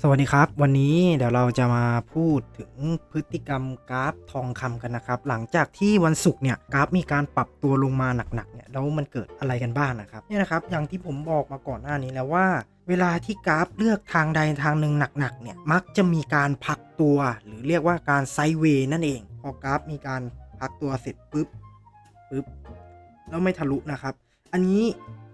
สวัสดีครับ วันนี้เดี๋ยวเราจะมาพูดถึงพฤติกรรมกราฟทองคำกันนะครับ หลังจากที่วันศุกร์เนี่ยกราฟมีการปรับตัวลงมาหนักๆเนี่ยแล้วมันเกิดอะไรกันบ้างนะครับเนี่ยนะครับ อย่างที่ผมบอกมาก่อนหน้านี้แล้วว่า เวลาที่กราฟเลือกทางใดทางหนึ่งหนักๆเนี่ยมักจะมีการพักตัว หรือเรียกว่าการไซเวย์นั่นเองพอกราฟมีการพักตัวเสร็จปุ๊บปุ๊บแล้วไม่ทะลุนะครับ อันนี้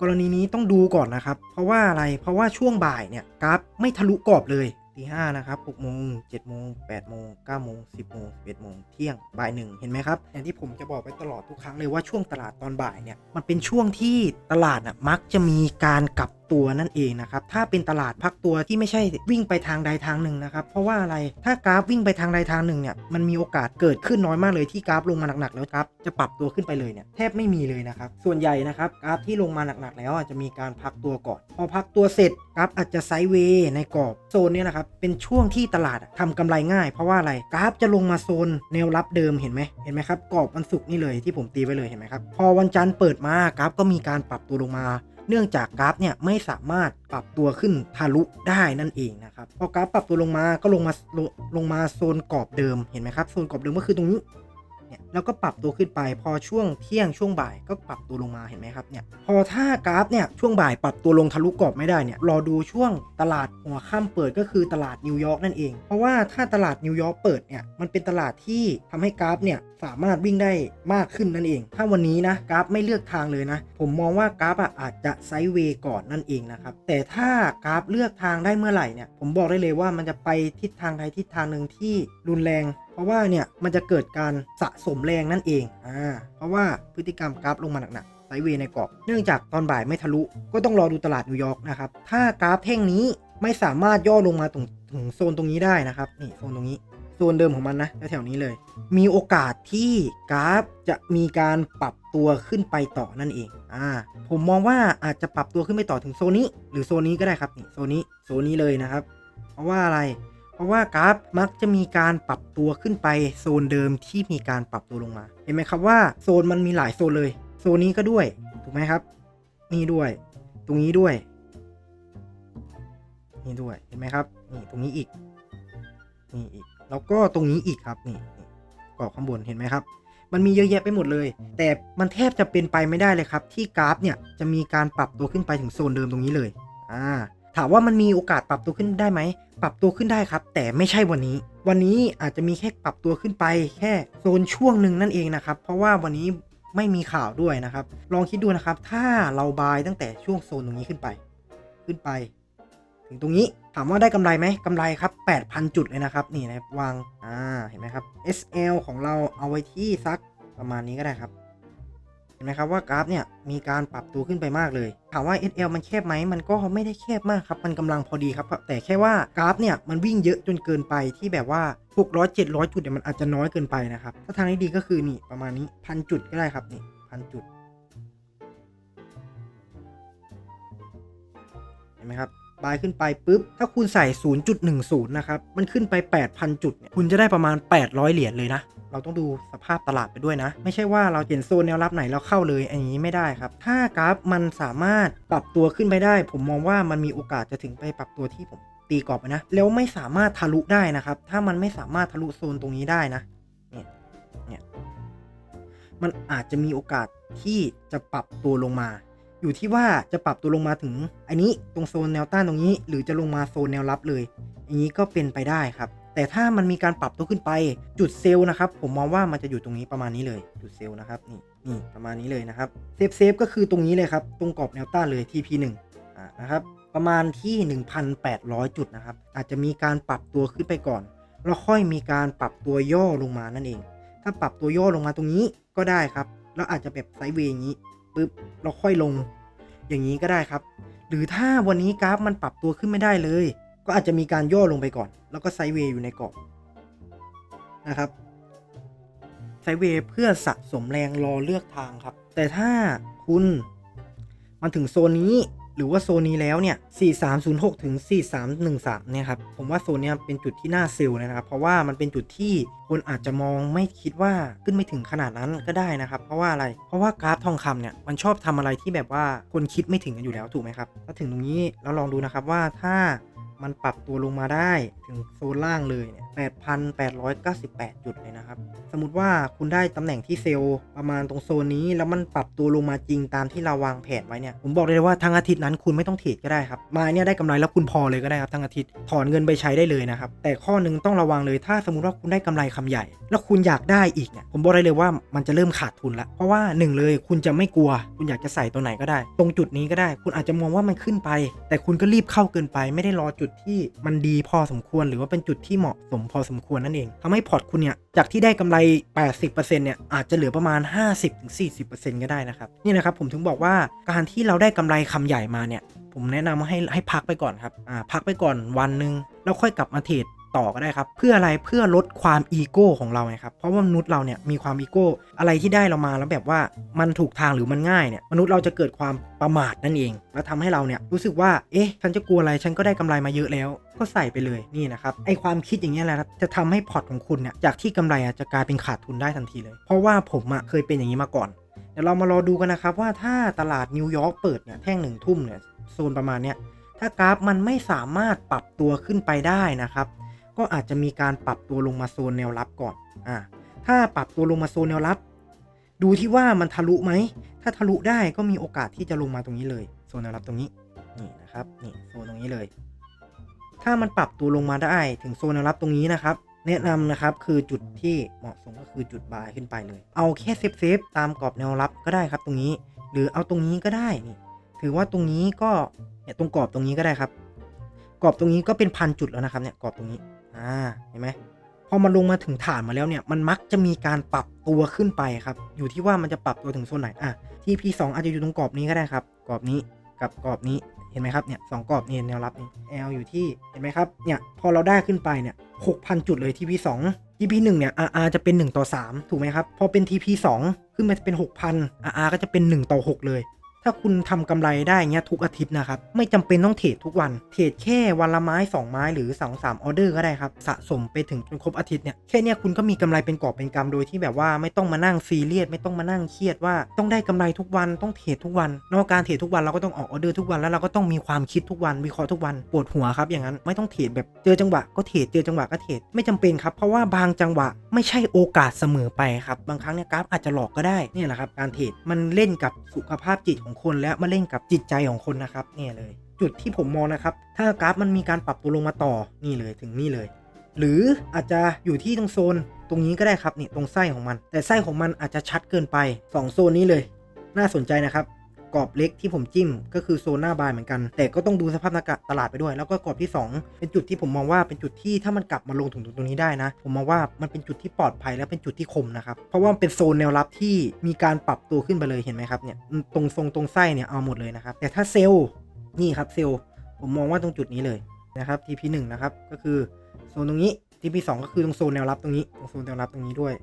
กรณีนี้ต้องดูก่อนนะครับ เพราะว่าอะไรเพราะว่าช่วงบ่ายเนี่ยกราฟไม่ทะลุกรอบเลยตีห้านะครับหกโมงเจ็ดโมงแปดโมงเก้าโมงสิบโมงสิบเอ็ดโมงเที่ยงบ่ายหนึ่งเห็นไหมครับ อย่างที่ผมจะบอกไปตลอดทุกครั้งเลยว่าช่วงตลาดตอนบ่ายเนี่ยมันเป็นช่วงที่ตลาดน่ะมักจะมีการกลับ ตัวนั่นเองนะครับ ถ้าเป็นตลาดพักตัวที่ไม่ใช่วิ่งไปทางใดทางหนึ่งนะครับ เพราะว่าอะไร ถ้ากราฟวิ่งไปทางใดทางหนึ่งเนี่ย มันมีโอกาสเกิดขึ้นน้อยมากเลยที่กราฟลงมาหนักๆแล้วกราฟจะปรับตัวขึ้นไปเลยเนี่ยแทบไม่มีเลยนะครับ ส่วนใหญ่นะครับกราฟที่ลงมาหนักๆแล้วอะจะมีการพักตัวก่อน พอพักตัวเสร็จกราฟอาจจะไซด์เวย์ในกรอบโซนเนี้นะครับ เป็นช่วงที่ตลาดอะทำกำไรง่าย เพราะว่าอะไร กราฟจะลงมาโซนแนวรับเดิมเห็นไหมเห็นไหมครับ กรอบวันศุกร์นี่เลยที่ผมตีไว้เลยเห็นไหมครับ พอวันจันทร์เปิดมากราฟก็มีการปรับตัวลงมา เนื่องจากกราฟเนี่ยไม่สามารถปรับตัวขึ้นทะลุได้นั่นเองนะครับพอกราฟปรับตัวลงมาก็ลงมาลงลงมาโซนกรอบเดิมเห็นไหมครับโซนกรอบเดิมก็คือตรงนี้ เนี่ยแล้วก็ปรับตัวขึ้นไปพอช่วงเที่ยงช่วงบ่ายก็ปรับตัวลงมาเห็นไหมครับเนี่ยพอถ้ากราฟเนี่ยช่วงบ่ายปรับตัวลงทะลุกรอบไม่ได้เนี่ยรอดูช่วงตลาดหัวค่ำเปิดก็คือตลาดนิวยอร์กนั่นเอง เพราะว่าถ้าตลาดนิวยอร์กเปิดเนี่ยมันเป็นตลาดที่ทำให้กราฟเนี่ยสามารถวิ่งได้มากขึ้นนั่นเอง ถ้าวันนี้นะกราฟไม่เลือกทางเลยนะ ผมมองว่ากราฟอะอาจจะไซด์เวย์ก่อนนั่นเองนะครับ แต่ถ้ากราฟเลือกทางได้เมื่อไหร่เนี่ย ผมบอกได้เลยว่ามันจะไปทิศทางใดทิศทางหนึ่งที่รุนแรง ราะว่าเนี่ยมันจะเกิดการสะสมแรงนั่นเองอ่าเพราะว่าพฤติกรรมกราฟลงมาหนักๆไซเวในกรอบ เนื่องจากตอนบ่ายไม่ทะลุ ก็ต้องรอดูตลาดนิวยอร์กนะครับถ้ากราฟแท่งนี้ไม่สามารถย่อลงมาตรงถึงโซนตรงนี้ได้นะครับนี่โซนตรงนี้โซนเดิมของมันนะแถวๆนี้เลย มีโอกาสที่กราฟจะมีการปรับตัวขึ้นไปต่อนั่นเองอ่าผมมองว่าอาจจะปรับตัวขึ้นไปต่อถึงโซนนี้ หรือโซนนี้ก็ได้ครับนี่โซนนี้โซนนี้เลยนะครับ เพราะว่าอะไร เพราะว่ากราฟมักจะมีการปรับตัวขึ้นไปโซนเดิมที่มีการปรับตัวลงมา เห็นไหมครับว่าโซนมันมีหลายโซนเลย โซนนี้ก็ด้วย ถูกไหมครับ นี่ด้วย ตรงนี้ด้วย นี่ด้วย เห็นไหมครับ นี่ตรงนี้อีก นี่อีก แล้วก็ตรงนี้อีกครับ นี่กรอบข้างบน เห็นไหมครับ มันมีเยอะแยะไปหมดเลย แต่มันแทบจะเป็นไปไม่ได้เลยครับ ที่กราฟเนี่ยจะมีการปรับตัวขึ้นไปถึงโซนเดิมตรงนี้เลย อ่า ถามว่ามันมีโอกาสปรับตัวขึ้นได้ไหม ปรับตัวขึ้นได้ครับ แต่ไม่ใช่วันนี้ วันนี้อาจจะมีแค่ปรับตัวขึ้นไป แค่โซนช่วงหนึ่งนั่นเองนะครับ เพราะว่าวันนี้ไม่มีข่าวด้วยนะครับ ลองคิดดูนะครับ ถ้าเราบายตั้งแต่ช่วงโซนตรงนี้ขึ้นไป ขึ้นไป ถึงตรงนี้ถามว่าได้กำไรไหมกำไรครับ 8,000 จุดเลยนะครับ นี่นะวาง อ่า เห็นไหมครับ SL ของเราเอาไว้ที่สักประมาณนี้ก็ได้ครับ เห็นไหมครับว่ากราฟเนี่ยมีการปรับตัวขึ้นไปมากเลยถามว่า SL มันแคบไหมมันก็ไม่ได้แคบมากครับ มันกำลังพอดีครับ แต่แค่ว่ากราฟเนี่ยมันวิ่งเยอะจนเกินไปที่แบบว่า 600 700 จุดเนี่ยมันอาจจะน้อยเกินไปนะครับ ถ้าทางที่ดีก็คือนี่ประมาณนี้พันจุดก็ได้ครับนี่พันจุด เห็นไหมครับบายขึ้นไปปุ๊บ ถ้าคุณใส่ 0.10 นะครับ มันขึ้นไป 8,000 จุดเนี่ย คุณจะได้ประมาณ 800 เหรียญเลยนะ เราต้องดูสภาพตลาดไปด้วยนะ ไม่ใช่ว่าเราเห็นโซนแนวรับไหนเราเข้าเลยอันนี้ไม่ได้ครับ ถ้ากราฟมันสามารถปรับตัวขึ้นไปได้ ผมมองว่ามันมีโอกาสจะถึงไปปรับตัวที่ผมตีกรอบนะ แล้วไม่สามารถทะลุได้นะครับ ถ้ามันไม่สามารถทะลุโซนตรงนี้ได้นะเนี่ยเนี่ยมันอาจจะมีโอกาสที่จะปรับตัวลงมา อยู่ที่ว่าจะปรับตัวลงมาถึง อันนี้ตรงโซนแนวต้านตรงนี้ หรือจะลงมาโซนแนวรับเลย อย่างนี้ก็เป็นไปได้ครับ แต่ถ้ามันมีการปรับตัวขึ้นไปจุดเซลล์นะครับผมมองว่ามันจะอยู่ตรงนี้ประมาณนี้เลยจุดเซลล์นะครับนี่นี่ประมาณนี้เลยนะครับเซฟเซฟก็คือตรงนี้เลยครับตรงกรอบแนวต้านเลย TP1 อ่านะครับประมาณที่ 1,800 จุดนะครับอาจจะมีการปรับตัวขึ้นไปก่อนแล้วค่อยมีการปรับตัวย่อลงมานั่นเอง ถ้าปรับตัวย่อลงมาตรงนี้ก็ได้ครับแล้วอาจจะแบบไซด์เวย์อย่างนี้ปุ๊บเราค่อยลงอย่างนี้ก็ได้ครับ หรือถ้าวันนี้กราฟมันปรับตัวขึ้นไม่ได้เลย ก็อาจจะมีการย่อลงไปก่อน แล้วก็ไซด์เวย์อยู่ในกรอบนะครับไซด์เวย์เพื่อสะสมแรงรอเลือกทางครับ แต่ถ้าคุณมาถึงโซนนี้หรือว่าโซนนี้แล้วเนี่ย 4306 ถึง 4313 เนี่ยครับ ผมว่าโซนเนี้ยเป็นจุดที่น่าเซลล์เลยนะครับ เพราะว่ามันเป็นจุดที่คนอาจจะมองไม่คิดว่าขึ้นไม่ถึงขนาดนั้นก็ได้นะครับ เพราะว่าอะไร เพราะว่ากราฟทองคำเนี่ยมันชอบทำอะไรที่แบบว่าคนคิดไม่ถึงกันอยู่แล้วถูกไหมครับ ถ้าถึงตรงนี้เราลองดูนะครับว่าถ้า มันปรับตัวลงมาได้ถึงโซนล่างเลยเนี่ย8,898 จุดเลยนะครับ สมมติว่าคุณได้ตำแหน่งที่เซลล์ประมาณตรงโซนนี้ แล้วมันปรับตัวลงมาจริงตามที่เราวางแผนไว้เนี่ย ผมบอกเลยว่าทั้งอาทิตย์นั้นคุณไม่ต้องเทรดก็ได้ครับ มาเนี่ยได้กำไรแล้วคุณพอเลยก็ได้ครับทั้งอาทิตย์ ถอนเงินไปใช้ได้เลยนะครับ แต่ข้อหนึงต้องระวังเลย ถ้าสมมติว่าคุณได้กำไรคำใหญ่ แล้วคุณอยากได้อีกเนี่ย ผมบอกได้เลยว่ามันจะเริ่มขาดทุนละ เพราะว่าหนึ่งเลยคุณจะไม่กลัว คุณอยากจะใส่ตัวไหนก็ได้ ตรงจุดนี้ก็ได้ คุณอาจจะมองว่ามันขึ้นไป แต่คุณก็รีบเข้าเกินไป ไม่ได้รอจุดที่มันดีพอสมควร หรือว่าเป็นจุดที่เหมาะสมพอสมควรนั่นเองทำให้พอร์ตคุณเนี่ยจากที่ได้กำไร 80%เนี่ยอาจจะเหลือประมาณ 50-40%ก็ได้นะครับนี่นะครับผมถึงบอกว่าการที่เราได้กำไรคำใหญ่มาเนี่ยผมแนะนำให้ให้พักไปก่อนครับอ่าพักไปก่อนวันหนึ่งแล้วค่อยกลับมาเทรด ต่อก็ได้ครับ เพื่ออะไรเพื่อลดความอีโก้ของเราไงครับเพราะว่ามนุษย์เราเนี่ยมีความอีโก้อะไรที่ได้เรามาแล้วแบบว่ามันถูกทางหรือมันง่ายเนี่ยมนุษย์เราจะเกิดความประมาทนั่นเอง แล้วทำให้เราเนี่ยรู้สึกว่าเอ๊ะฉันจะกลัวอะไรฉันก็ได้กำไรมาเยอะแล้ว ก็ใส่ไปเลยนี่นะครับไอความคิดอย่างเงี้ยแหละครับจะทำให้พอร์ตของคุณเนี่ยจากที่กำไรอะจะกลายเป็นขาดทุนได้ทันทีเลย เพราะว่าผมอะเคยเป็นอย่างนี้มาก่อนเดี๋ยวเรามารอดูกันนะครับว่าถ้าตลาดนิวยอร์กเปิดเนี่ยแท่งหนึ่งทุ่มเนี่ยโซนประมาณเนี้ยถ้ากราฟมันไม่สามารถปรับตัวขึ้นไปได้นะครับ ก็อาจจะมีการปรับตัวลงมาโซนแนวรับก่อน อ่า ถ้าปรับตัวลงมาโซนแนวรับ ดูที่ว่ามันทะลุไหม ถ้าทะลุได้ก็มีโอกาสที่จะลงมาตรงนี้เลย โซนแนวรับตรงนี้ นี่นะครับ นี่โซนตรงนี้เลย ถ้ามันปรับตัวลงมาได้ถึงโซนแนวรับตรงนี้นะครับ แนะนำนะครับคือจุดที่เหมาะสมก็คือจุดบายขึ้นไปเลย เอาแค่เซฟเซฟตามกรอบแนวรับก็ได้ครับ ตรงนี้ หรือเอาตรงนี้ก็ได้นี่ ถือว่าตรงนี้ก็เนี่ยตรงกรอบตรงนี้ก็ได้ครับกรอบตรงนี้ก็เป็นพันจุดแล้วนะครับเนี่ยกรอบตรงนี้ อ่าเห็นไหมพอมันลงมาถึงฐานมาแล้วเนี่ยมันมักจะมีการปรับตัวขึ้นไปครับ อยู่ที่ว่ามันจะปรับตัวถึงโซนไหนอะที่ P2 อาจจะอยู่ตรงกรอบนี้ก็ได้ครับกรอบนี้กับกรอบนี้เห็นไหมครับเนี่ยสองกรอบนี่แนวรับนี่ L อยู่ที่เห็นไหมครับเนี่ยพอเราได้ขึ้นไปเนี่ย6,000จุดเลยที่ P2 ที่ P1 เนี่ย RR จะเป็น 1 ต่อ 3 ถูกไหมครับ พอเป็น TP2 ขึ้นมาจะเป็น 6,000 RR ก็จะเป็น 1 ต่อ 6 เลย ถ้าคุณทำกำไรได้เงี้ยทุกอาทิตย์นะครับ ไม่จำเป็นต้องเทรดทุกวัน เทรดแค่วันละไม้ 2 ไม้หรือ2 3ออเดอร์ก็ได้ครับ สะสมไปถึงจนครบอาทิตย์เนี่ยแค่เนี้ยคุณก็มีกำไรเป็นกอบเป็นกำโดยที่แบบว่าไม่ต้องมานั่งซีเรียสไม่ต้องมานั่งเครียดว่าต้องได้กำไรทุกวันต้องเทรดทุกวันนอกการเทรดทุกวันเราก็ต้องออกออเดอร์ทุกวันแล้วเราก็ต้องมีความคิดทุกวันวิเคราะห์ทุกวันปวดหัวครับอย่างนั้นไม่ต้องเทรดแบบเจอจังหวะก็เทรดเจอจังหวะก็เทรดไม่จำเป็นครับเพราะว่าบางจังหวะไม่ใช่โอกาสเสมอไปครับบางครั้งเนี่ยกราฟอาจจะหลอกก็ได้นี่แหละครับการเทรดมันเล่นกับสุขภาพจิตของคนและมาเล่นกับจิตใจของคนนะครับเนี่ยเลย จุดที่ผมมองนะครับ ถ้ากราฟมันมีการปรับตัวลงมาต่อนี่เลยถึงนี่เลย หรืออาจจะอยู่ที่ตรงโซนตรงนี้ก็ได้ครับนี่ตรงไส้ของมัน แต่ไส้ของมันอาจจะชัดเกินไป 2 โซนนี้เลย น่าสนใจนะครับ กรอบเล็กที่ผมจิ้มก็คือโซนหน้าบายเหมือนกัน แต่ก็ต้องดูสภาพอากาตลาดไปด้วย แล้วก็กรอบที่ 2 เป็นจุดที่ผมมองว่าเป็นจุดที่ถ้ามันกลับมาลงถึงตรงนี้ได้นะ ผมมองว่ามันเป็นจุดที่ปลอดภัยและเป็นจุดที่คมนะครับ เพราะว่ามันเป็นโซนแนวรับที่มีการปรับตัวขึ้นไปเลยเห็นไหมครับเนี่ยตรงทรงตรงไส้เนี่ยเอาหมดเลยนะครับแต่ถ้าเซลล์นี่ครับเซลล์ผมมองว่าตรงจุดนี้เลยนะครับ TP1 นะครับก็คือโซนตรงนี้ TP2 ก็คือตรงโซนแนวรับตรงนี้ตรงโซนแนวรับตรงนี้ด้วย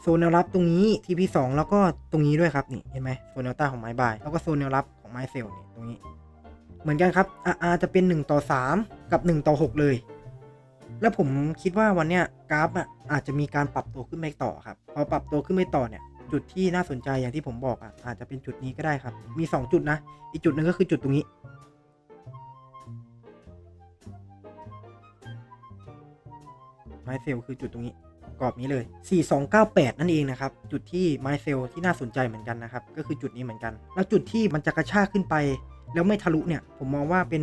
โซนแนวรับตรงนี้ TP2 แล้วก็ตรงนี้ด้วยครับนี่เห็นไหมโซนแนวต้านของไม้บายแล้วก็โซนแนวรับของไม้เซลล์นี่ตรงนี้ เหมือนกันครับ RR จะเป็น 1 ต่อ 3 กับ 1 ต่อ 6 เลย แล้วผมคิดว่าวันเนี้ยกราฟอะอาจจะมีการปรับตัวขึ้นไปต่อครับพอปรับตัวขึ้นไปต่อเนี่ยจุดที่น่าสนใจอย่างที่ผมบอกอะอาจจะเป็นจุดนี้ก็ได้ครับ มี 2 จุดนะ อีกจุดหนึ่งก็คือจุดตรงนี้ ไม้เซลล์คือจุดตรงนี้ กรอบนี้เลย 4298 นั่นเองนะครับ จุดที่ไมเซลที่น่าสนใจเหมือนกันนะครับ ก็คือจุดนี้เหมือนกัน แล้วจุดที่มันจะกระชากขึ้นไป แล้วไม่ทะลุเนี่ย ผมมองว่าเป็น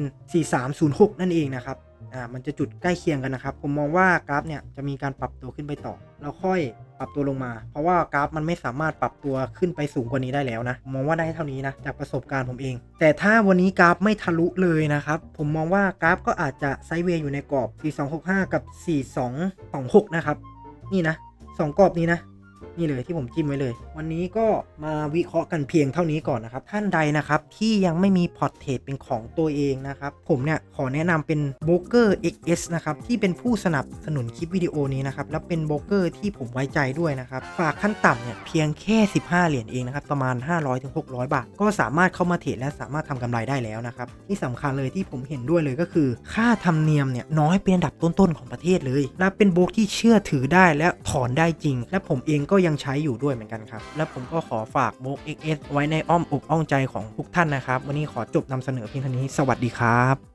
4306 นั่นเองนะครับ อ่า มันจะจุดใกล้เคียงกันนะครับ ผมมองว่ากราฟเนี่ยจะมีการปรับตัวขึ้นไปต่อ แล้วค่อยปรับตัวลงมา เพราะว่ากราฟมันไม่สามารถปรับตัวขึ้นไปสูงกว่านี้ได้แล้วนะมมองว่าได้เท่านี้นะ จากประสบการณ์ผมเอง แต่ถ้าวันนี้กราฟไม่ทะลุเลยนะครับ ผมมองว่ากราฟก็อาจจะไซด์เวย์อยู่ในกรอบ 4265 กับ 4226 นะครับ นี่นะสองกรอบนี้นะ นี่เลยที่ผมจิ้มไว้เลย วันนี้ก็มาวิเคราะห์กันเพียงเท่านี้ก่อนนะครับ ท่านใดนะครับที่ยังไม่มีพอร์ตเทรดเป็นของตัวเองนะครับ ผมเนี่ยขอแนะนำเป็นโบรกเกอร์ XS นะครับที่เป็นผู้สนับสนุนคลิปวิดีโอนี้นะครับแล้วเป็นโบรกเกอร์ที่ผมไว้ใจด้วยนะครับฝากขั้นต่ำเนี่ยเพียงแค่ 15 เหรียญเองนะครับประมาณ 500-600 บาท ก็สามารถเข้ามาเทรดและสามารถทำกำไรได้แล้วนะครับที่สำคัญเลยที่ผมเห็นด้วยเลยก็คือ ค่าธรรมเนียมเนี่ยน้อยเป็นอันดับต้นๆของประเทศเลย และเป็นโบรกที่เชื่อถือได้และถอนได้จริง และผมเองก็ยังใช้อยู่ด้วยเหมือนกันครับ และผมก็ขอฝากโบก XS ไว้ในอ้อมอกอ้อมใจของทุกท่านนะครับ วันนี้ขอจบนำเสนอเพียงเท่านี้ สวัสดีครับ